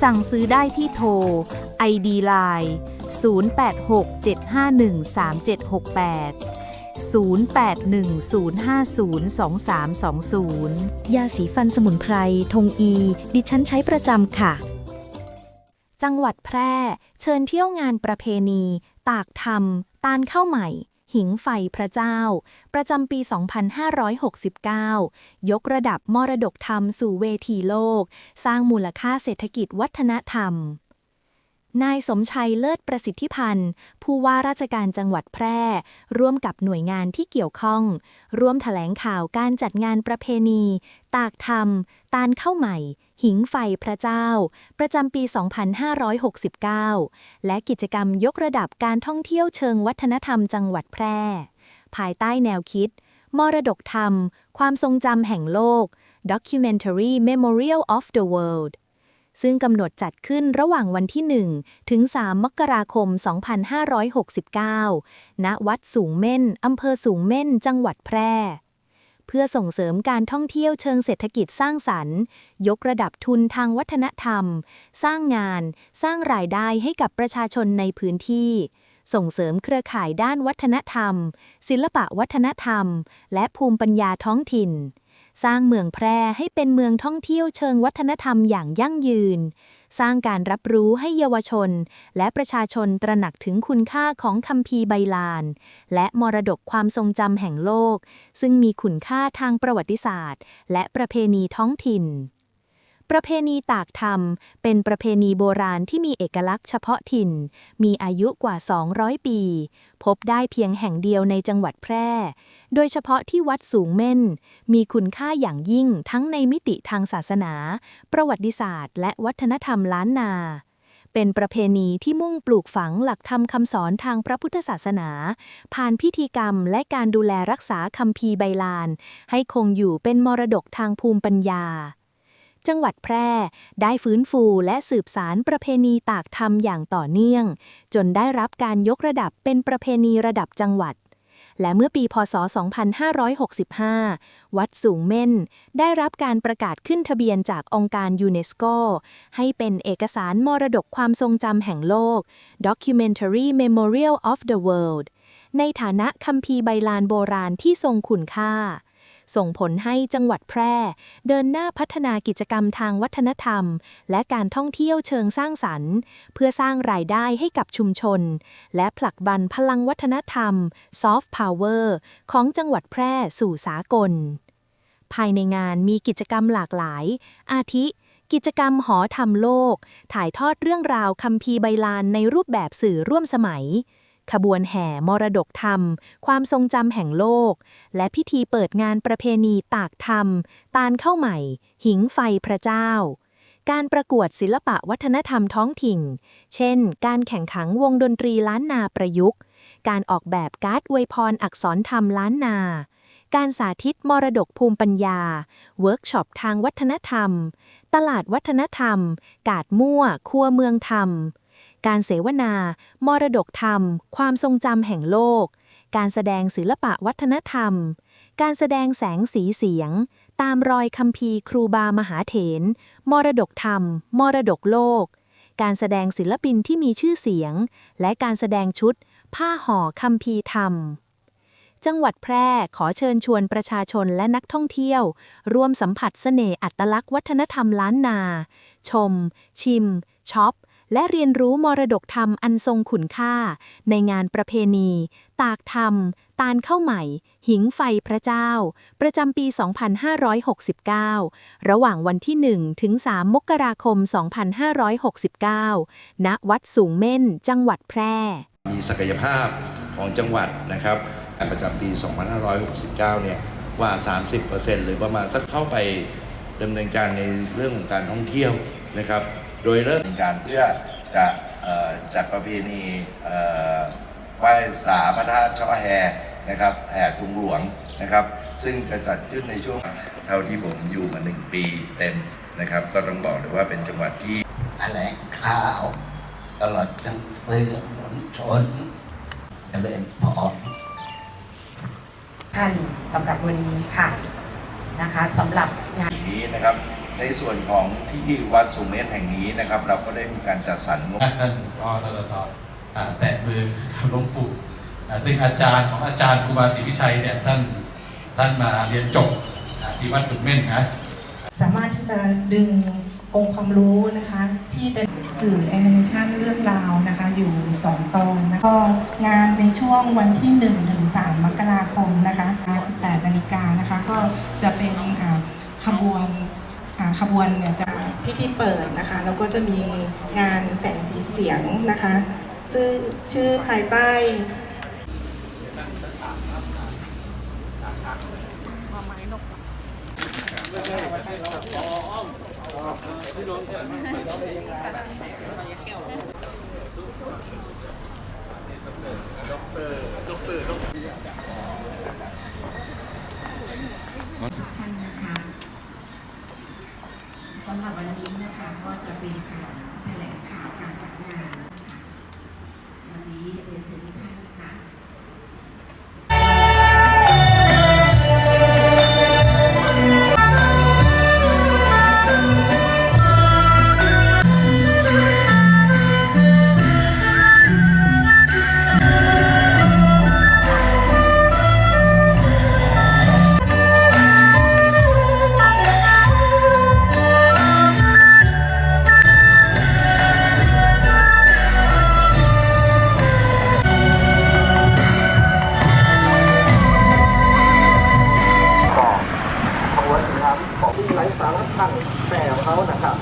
สั่งซื้อได้ที่โทร ID Line 0867513768 0810502320 ยาสีฟันสมุนไพร ทงอี ดิฉันใช้ประจำค่ะ จังหวัดแพร่ เชิญเที่ยวงานประเพณี ตากธรรม ตาลข้าวใหม่ หิงไฟพระเจ้า ประจำปี 2569 ยกระดับมรดกธรรมสู่เวทีโลก สร้างมูลค่าเศรษฐกิจวัฒนธรรม นายสมชัยเลิศประสิทธิพันธ์ ผู้ว่าราชการจังหวัดแพร่ ร่วมกับหน่วยงานที่เกี่ยวข้อง ร่วมแถลงข่าวการจัดงานประเพณี ตากธรรม ตาลข้าใหม่ หิงไฟพระเจ้า ประจำปี 2569 และกิจกรรมยกระดับการท่องเที่ยวเชิงวัฒนธรรมจังหวัดแพร่ ภายใต้แนวคิด มรดกธรรม ความทรงจำแห่งโลก Documentary Memorial of the World ซึ่งกำหนดจัดขึ้นระหว่างวันที่ 1 ถึง 3 มกราคม 2569 ณ วัดสูงเม่นอำเภอสูงเม่น จังหวัดแพร่ เพื่อส่งเสริมการท่องเที่ยวเชิงเศรษฐกิจสร้างสรรค์ ยกระดับทุนทางวัฒนธรรม สร้างงาน สร้างรายได้ให้กับประชาชนในพื้นที่ส่งเสริมเครือข่ายด้านวัฒนธรรม ศิลปะวัฒนธรรม และภูมิปัญญาท้องถิ่น สร้างเมืองแพร่ให้เป็นเมืองท่องเที่ยวเชิงวัฒนธรรมอย่างยั่งยืน สร้างการรับรู้ให้เยาวชน และประชาชนตระหนักถึงคุณค่าของคัมภีร์ไบลาน และมรดกความทรงจำแห่งโลก ซึ่งมีคุณค่าทางประวัติศาสตร์ และประเพณีท้องถิ่น ประเพณีตากธรรม เป็นประเพณีโบราณที่มีเอกลักษณ์เฉพาะถิ่น มีอายุกว่า 200 ปี พบได้เพียงแห่งเดียวในจังหวัดแพร่ โดยเฉพาะที่วัดสูงเม่น มีคุณค่าอย่างยิ่งทั้งในมิติทางศาสนา ประวัติศาสตร์ และวัฒนธรรมล้านนา เป็นประเพณีที่มุ่งปลูกฝังหลักธรรมคำสอนทางพระพุทธศาสนา ผ่านพิธีกรรมและการดูแลรักษาคัมภีร์ไบลาน ให้คงอยู่เป็นมรดกทางภูมิปัญญา จังหวัดแพร่ ได้ฟื้นฟูและสืบสารประเพณีตากธรรมอย่างต่อเนื่อง จนได้รับการยกระดับเป็นประเพณีระดับจังหวัด และเมื่อปีพศ 2565 วัดสูงเม่น ได้รับการประกาศขึ้นทะเบียนจากองค์การยูเนสโก ให้เป็นเอกสารมรดกความทรงจำแห่งโลก Documentary Memorial of the World ในฐานะคัมภีร์ไบลานโบราณที่ทรงคุณค่า ส่งผลให้จังหวัดแพร่ เดินหน้าพัฒนากิจกรรมทางวัฒนธรรม และการท่องเที่ยวเชิงสร้างสรรค์ เพื่อสร้างรายได้ให้กับชุมชน และผลักบันพลังวัฒนธรรม Soft Power ของจังหวัดแพร่สู่สากล ภายในงานมีกิจกรรมหลากหลาย อาทิกิจกรรมหอธรรมโลก ถ่ายทอดเรื่องราวคัมภีร์ไบลานในรูปแบบสื่อร่วมสมัย ขบวนแห่มรดกธรรม ความทรงจำแห่งโลก และพิธีเปิดงานประเพณีตากธรรม ตาลเข้าใหม่ หิงไฟพระเจ้า การประกวดศิลปะวัฒนธรรมท้องถิ่น เช่น การแข่งขันวงดนตรีล้านนาประยุกต์ การออกแบบการ์ดอวยพรอักษรธรรมล้านนา การสาธิตมรดกภูมิปัญญา เวิร์กช็อปทางวัฒนธรรม ตลาดวัฒนธรรม กาดมั่ว ครัวเมืองธรรม การเสวนา มรดกธรรม ความทรงจำแห่งโลก การแสดงศิลปะวัฒนธรรม การแสดงแสงสีเสียง ตามรอยคัมภีร์ครูบามหาเถร มรดกธรรม มรดกโลก การแสดงศิลปินที่มีชื่อเสียง และการแสดงชุด ผ้าห่อคัมภีร์ธรรมจังหวัดแพร่ขอเชิญชวนประชาชนและนักท่องเที่ยว ร่วมสัมผัสเสน่ห์อัตลักษณ์วัฒนธรรมล้านนา ชม ชิมช็อป และเรียนรู้มรดกธรรมอันทรงขุนค่า ในงานประเพณี ตากธรรม ตาลข้าใหม่ หิงไฟพระเจ้า ประจำปี 2569 ระหว่างวันที่ 1 ถึง 3 มกราคม 2569 ณ วัดสูงเม่น จังหวัดแพร่ มีศักยภาพของจังหวัดนะครับประจำปี 2569 เนี่ยกว่า 30%หรือประมาณสักเข้าไปดำเนินการในเรื่องของการท่องเที่ยวนะครับ โดยเริ่มในการเพื่อจะเอ่อจัดประเพณีเอ่อไหว้สาพระธาตุช่อแฮนะครับแห่กรุงหลวงนะครับ ซึ่งจะจัดขึ้นในช่วงเท่าที่ผมอยู่มาหนึ่งปีเต็มนะครับ ก็ต้องบอกเลยว่าเป็นจังหวัดที่แถลงข่าวตลอดทั้งสื่อมวลชนเจริญพรท่านสำหรับวันนี้ค่ะนะคะสำหรับงานแห่งนี้นะครับ ในส่วนของที่วัดสุเมธแห่งนี้นะครับ เราก็ได้มีการจัดสรรงบท่านรอตลอดอ่าแตะมือกับหลวงปู่อ่าซึ่งอาจารย์ของอาจารย์ครูบาศรีวิชัยเนี่ยท่านท่านมาเรียนจบอ่าที่วัดสุดเม่นนะสามารถที่จะดึงองค์ความรู้นะคะ ที่เป็นสื่อแอนิเมชันเรื่องราวนะคะ อยู่ 2 ตอนนะก็งานในช่วงวันที่ 1 ถึง 3 มกราคมนะคะ18นาฬิกานะคะ ก็จะเป็นอ่าขบวนอ่า ขบวนเนี่ยจะพิธีเปิดนะคะแล้วก็จะมีงานแสงสีเสียงนะคะชื่อชื่อภายใต้ท่ แต่ของเขานะครับ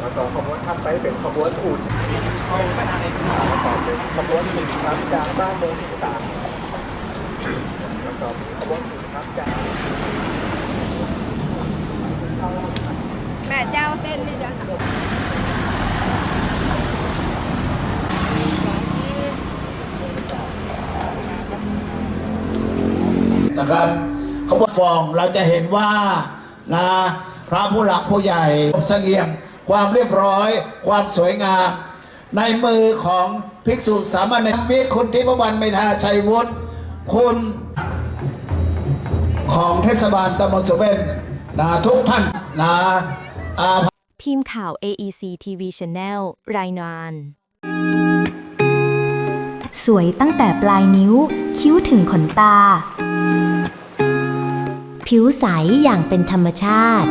แล้วก็ขบวนถัดไปเป็นขบวนอุ่นต่อเป็นขบวนอุ่นครับจากบ้านโมงที่สามแล้วก็มีขบวนอุ่นครับจากแม่เจ้าเส้นนี่จ้ะนะครับขบวนฟองเราจะเห็นว่านะ พระผู้หลักผู้ใหญ่เสงี่ยม ความเรียบร้อย ความสวยงาม ในมือของภิกษุสามเณรวิทย์คุณทิพวรรณเมธาชัยวุฒิคุณของเทศบาลตำบลสุเวนนะทุกท่านนะอาทีมข่าว AEC TV Channel รายงานสวยตั้งแต่ปลายนิ้ว คิ้วถึงขนตา ผิวใสอย่างเป็นธรรมชาติ